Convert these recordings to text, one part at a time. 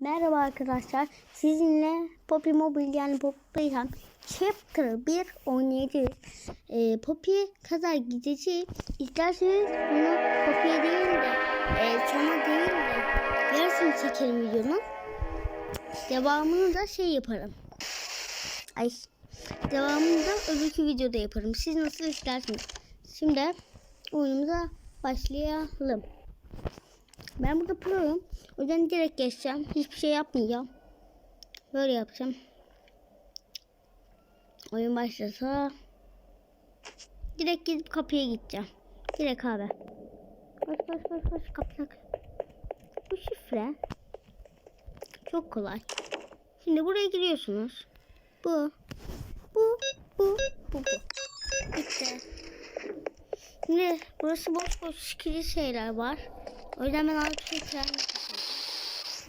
Merhaba arkadaşlar. Sizinle Poppy Mobile yani Poppy Playtime Chapter 1 oynayacağız. Ee, Poppy kadar gideceğiz. İsterseniz bunu Poppy'ye değil de e, sana değil de yarısını çekerim videonun. Devamını da şey yaparım. Ay. Devamını da öbürkü videoda yaparım. Siz nasıl isterseniz. Şimdi oyunumuza başlayalım. Ben burada pro'yum. O yüzden direkt geçeceğim. Hiçbir şey yapmayacağım. Böyle yapacağım. Oyun başlasa direkt gidip kapıya gideceğim. Direkt abi. Koş koş koş koş kapıya. Bu şifre çok kolay. Şimdi buraya giriyorsunuz. Bu. Bu. Bu. Bu. Bu. Bitti. Şimdi burası boş boş şikili şeyler var. O yüzden ben alıp şey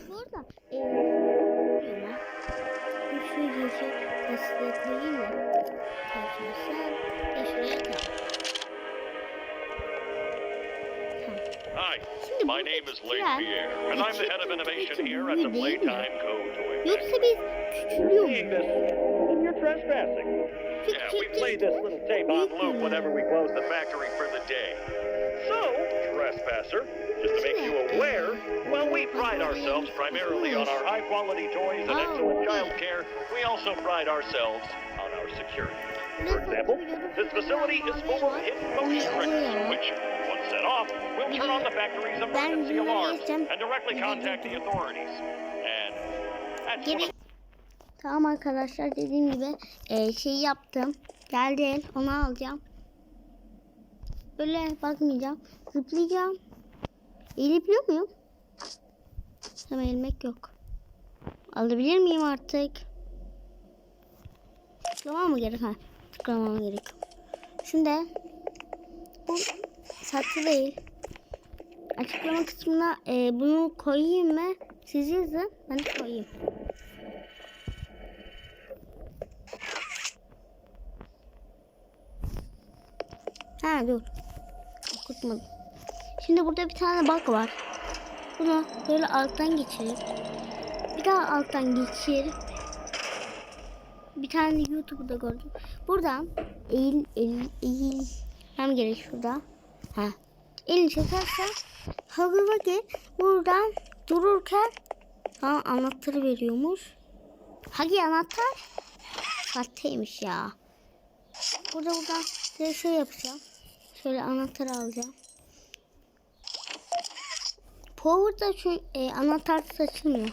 Bu arada eee şu yeşil tasvir koyayım mı? Tartışmasın. Ya şuraya tak. Hi, my name is Lane Pierre, and I'm the head of innovation here at the Playtime Co. Toy Factory. Yoksa biz küçülüyor Seeing muyuz? this, you're trespassing. Yeah, we play this little tape on loop whenever we close the factory for the day. So, trespasser, just to make you aware, Well, we pride ourselves primarily on our high quality toys and oh. excellent child care. We also pride ourselves on our security. for example, This facility is full of hidden motion triggers, which, once set off, will turn on the factory's emergency alarms and directly contact the authorities. And that's one of Tamam arkadaşlar dediğim gibi e, şey yaptım. Geldi el onu alacağım. Böyle bakmayacağım. Zıplayacağım. Eğilebiliyor muyum? Hemen eğilmek yok. Alabilir miyim artık? Tıklamam mı gerek? Ha, tıklamam gerek. Şimdi bu satı değil. Açıklama kısmına e, bunu koyayım mı? Siz yazın. Ben de koyayım. Ha dur. Okutmadım. Şimdi burada bir tane bak var. Bunu böyle alttan geçirip bir daha alttan geçirip bir tane YouTube'da gördüm. Buradan eğil eğil eğil hem gerek şurada. Ha. Elini çekersen ki buradan dururken ha anahtarı veriyormuş. Hagi anahtar sahteymiş ya. Burada buradan şey yapacağım. Şöyle anahtarı alacağım. Power'da şu e, anahtar açılmıyor.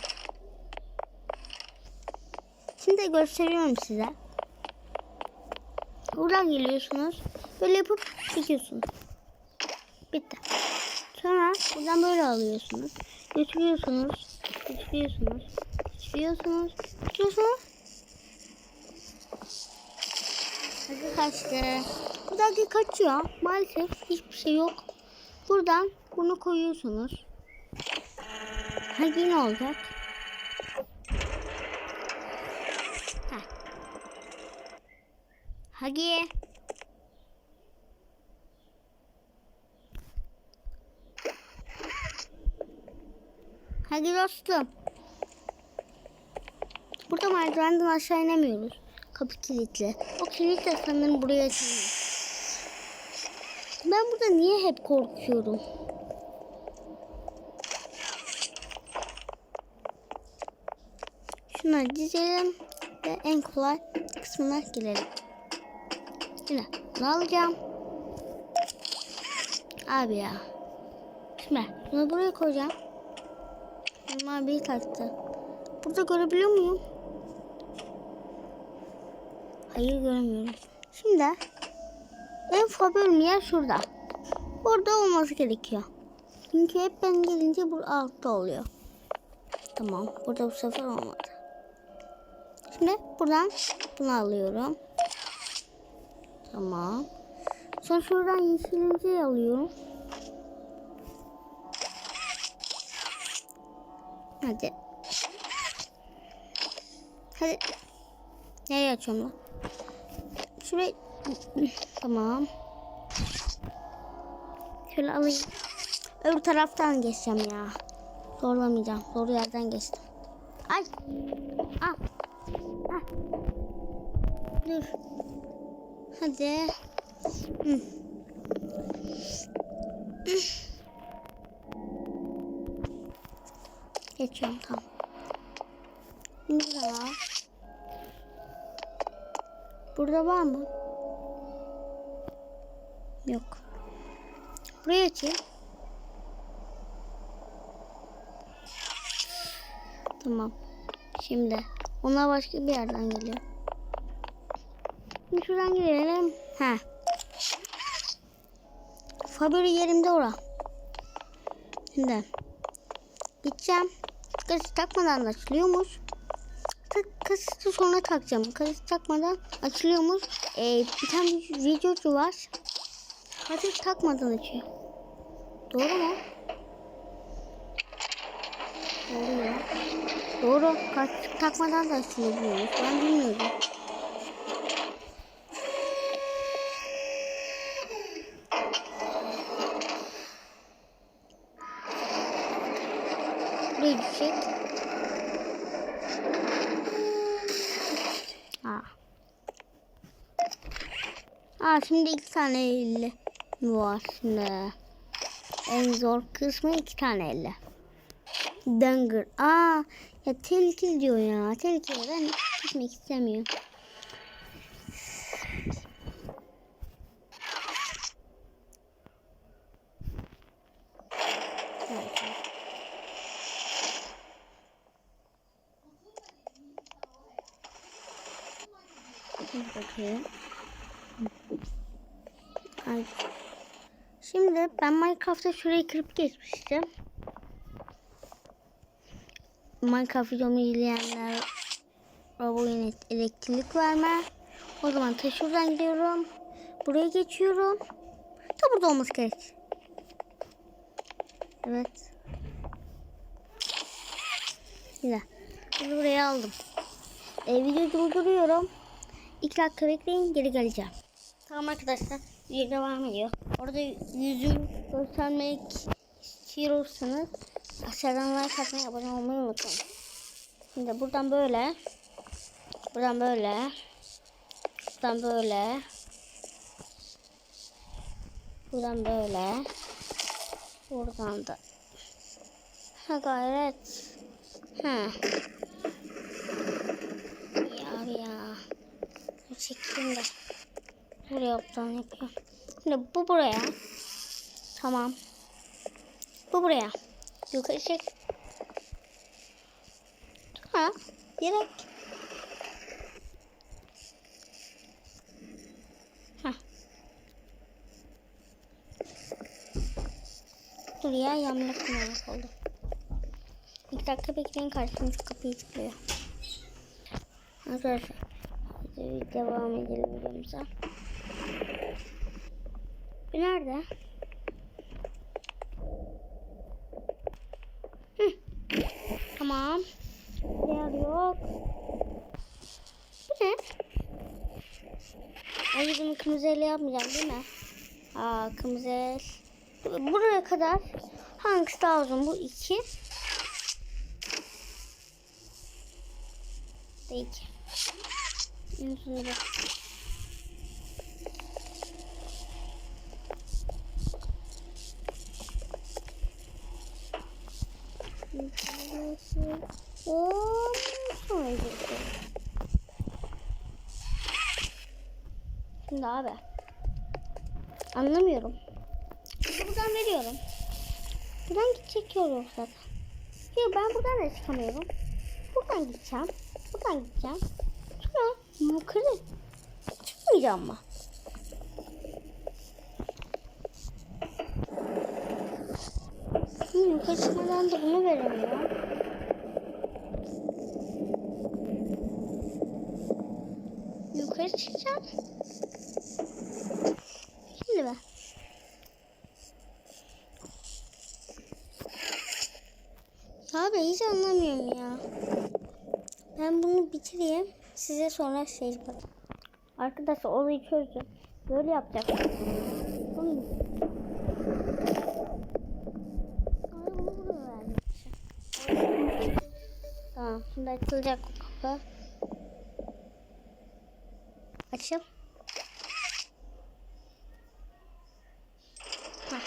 Şimdi gösteriyorum size. Buradan geliyorsunuz. Böyle yapıp çekiyorsunuz. Bitti. Sonra buradan böyle alıyorsunuz. Götürüyorsunuz. Götürüyorsunuz. Götürüyorsunuz. Götürüyorsunuz. Hadi kaçtı. Buradaki kaçıyor. Maalesef hiçbir şey yok. Buradan bunu koyuyorsunuz. Hadi ne olacak? Hadi. Hadi dostum. Burada merdivenden aşağı inemiyoruz. Kapı kilitli. O kilit de sanırım buraya açılıyor. Ben burada niye hep korkuyorum? Şunları dizelim ve en kolay kısmına gelelim. Yine bunu alacağım. Abi ya. Şimdi bunu buraya koyacağım. Benim abiyi taktı. Burada görebiliyor muyum? Hayır göremiyorum. Şimdi en favorim yer şurada. Burada olması gerekiyor. Çünkü hep ben gelince bu altta oluyor. Tamam. Burada bu sefer olmadı. Şimdi buradan bunu alıyorum. Tamam. Sonra şuradan yeşilinceyi alıyorum. Hadi. Hadi. Nereye açıyorum lan? Şurayı... Tamam. Şöyle alayım. Öbür taraftan geçeceğim ya. Zorlamayacağım. Doğru yerden geçtim. Ay. Al. Al. Dur. Hadi. Hı. Geçiyorum tamam. Burada var. Burada var mı? Yok. Buraya açayım. Tamam. Şimdi onlar başka bir yerden geliyor. Şimdi şuradan girelim. Ha. Favori yerimde ora. Şimdi gideceğim. Kaseti takmadan da açılıyormuş. Tak, kaseti sonra takacağım. Kaseti takmadan açılıyormuş. Ee, bir tane videocu var. Kaseti takmadan açıyor. Doğru mu? Doğru ya. Doğru. Kaseti takmadan da açılıyormuş. Ben bilmiyordum. Buraya düşecek. Aa. Aa şimdi iki tane elle var şimdi. En zor kısmı iki tane elle. Dangır. Aa ya tehlikeli diyor ya. Tehlikeli ben gitmek istemiyorum. Bakayım. Ay. Şimdi ben Minecraft'ta şurayı kırıp geçmiştim. Minecraft videomu izleyenler oyun elektrik verme. O zaman ta şuradan gidiyorum. Buraya geçiyorum. Ta burada olması gerek. Evet. Güzel. Bunu buraya aldım. E, videoyu durduruyorum. İki dakika bekleyin geri geleceğim. Tamam arkadaşlar video devam ediyor. Orada yüzü göstermek istiyorsanız aşağıdan like atmayı abone olmayı unutmayın. Şimdi buradan böyle. Buradan böyle. Buradan böyle. Buradan böyle. Buradan da. Ha gayret. Ha. Ya ya. Çekeyim de. Buraya yaptan yapıyorum. Şimdi bu buraya. Tamam. Bu buraya. Yukarı çek. Ha. Direkt. Ha. Dur ya yamlak mı oldu? İki dakika bekleyin karşımız kapıyı tıklıyor. Arkadaşlar. Devam edelim videomuza. Bu nerede? Hı. Tamam. Diğer yok. Bu ne? Ay bunu kırmızı yapmayacağım değil mi? Aa kırmızı el. Buraya kadar hangisi daha uzun? Bu iki. Bu iki. En uzunu bu. Hop, sonra gidiyor. Şimdi abi. Anlamıyorum. Buradan veriyorum. Buradan gidecek yol yok zaten. Yok ben buradan da çıkamıyorum. Buradan gideceğim. Buradan gideceğim. Sonra yukarı çıkmayacağım mı? Şimdi yukarı çıkmadan da bunu veremiyor. Yukarı çıkacağım. Şimdi ben. Abi hiç anlamıyorum ya. Ben bunu bitireyim. Size sonra şey yaparım. Arkadaşlar olayı çözdüm. Böyle yapacak. Bunu... Sonra bunu buraya vermişim. Tamam. Şimdi açılacak bu kapı. Açıl. Hah.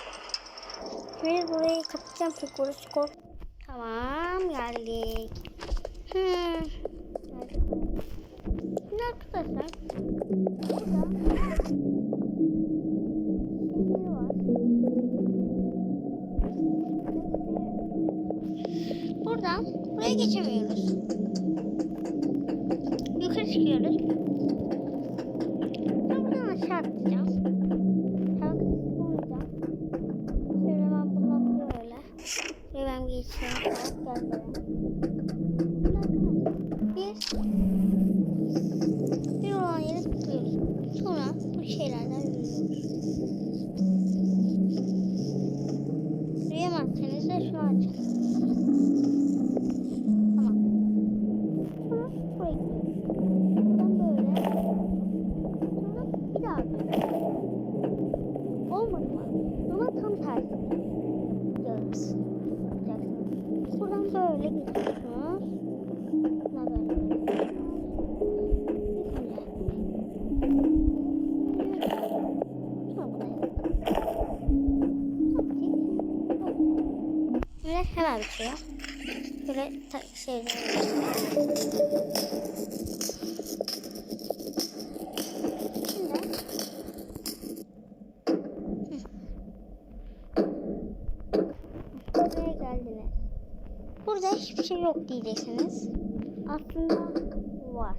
Şimdi burayı kapatacağım ki orası kork. Tamam geldik. Hmm. Şimdi arkadaşlar. Buradan buraya geçemiyoruz. Böyle. Böyle ta- şey Hı. Buraya geldiniz. Burada hiçbir şey yok diyeceksiniz. Aslında var.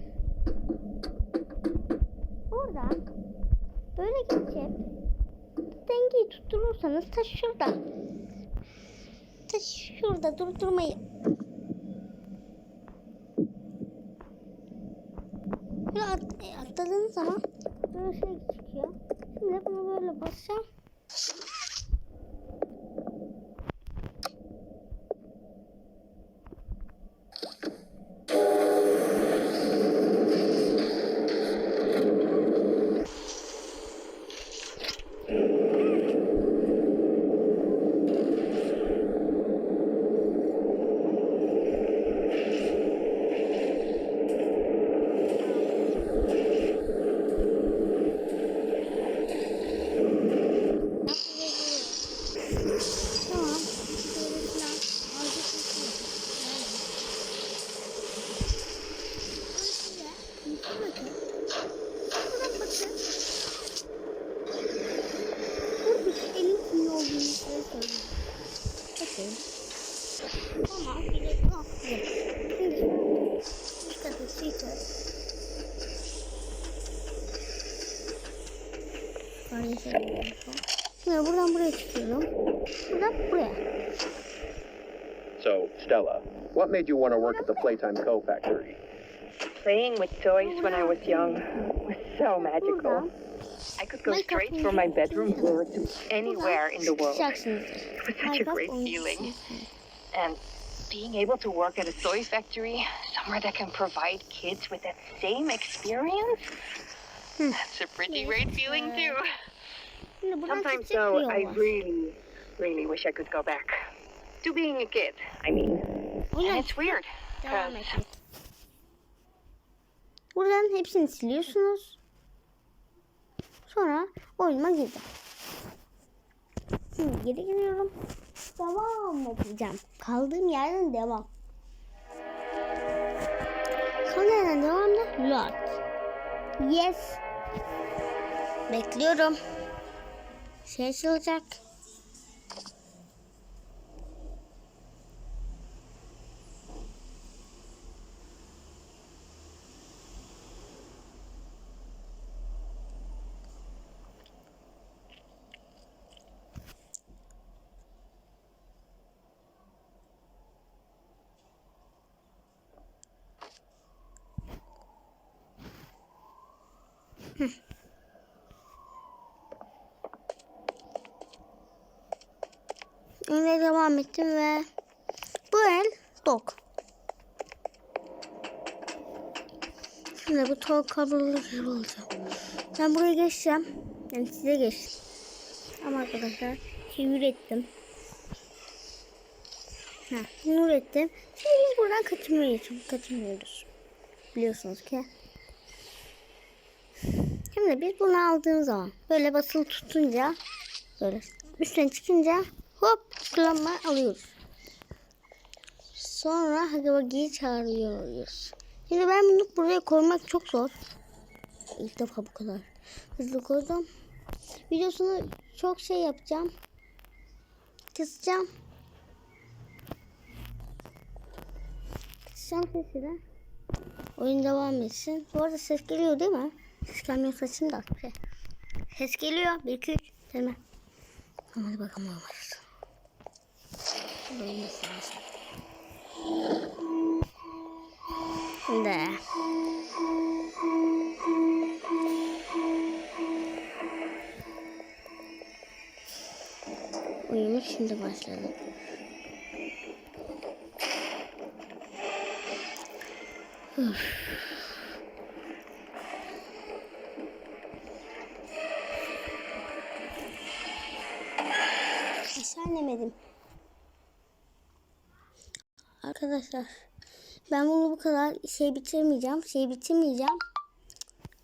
Buradan böyle geçip dengeyi tutturursanız taş şurada. Taş şurada durdurmayı. Böyle at, e, atladığınız zaman böyle şey çıkıyor. Şimdi bunu böyle basacağım. What made you want to work at the Playtime Co. factory? Playing with toys when I was young was so magical. I could go straight from my bedroom floor to anywhere in the world. It was such a great feeling. And being able to work at a toy factory, somewhere that can provide kids with that same experience, that's a pretty great feeling too. Sometimes though, I really, really wish I could go back to being a kid. I mean, Yüzden and it's weird. devam 'cause edin. Buradan hepsini siliyorsunuz. Sonra oyunuma gireceğim. Şimdi geri giriyorum. Devam edeceğim. Kaldığım yerden devam. Kaldığım yerden devam da lot. Yes. Bekliyorum. Şey açılacak. Öyle devam ettim ve bu el dok. Şimdi bu tok kabloları gibi olacak. Ben buraya geçeceğim. Yani size geçtim. Ama arkadaşlar çevir ettim. Heh, Nurettin. Şimdi biz buradan kaçınmıyoruz. Kaçınmıyoruz. Biliyorsunuz ki. Şimdi biz bunu aldığımız zaman böyle basılı tutunca böyle üstten çıkınca hop kullanma alıyoruz. Sonra Hagabagi'yi çağırıyoruz. Şimdi ben bunu buraya koymak çok zor. İlk defa bu kadar hızlı koydum. Videosunu çok şey yapacağım. Kısacağım. Kısacağım sesini. Oyun devam etsin. Bu arada ses geliyor değil mi? Ses gelmiyor saçını da. Şey. Ses geliyor. 1 2 3. Tamam. Hadi bakalım olmaz. Olması lazım. Şimdi. Başladı. Üf. Aşağı inemedim. Arkadaşlar ben bunu bu kadar şey bitirmeyeceğim. Şey bitirmeyeceğim.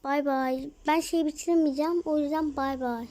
Bay bay. Ben şey bitirmeyeceğim. O yüzden bay bay.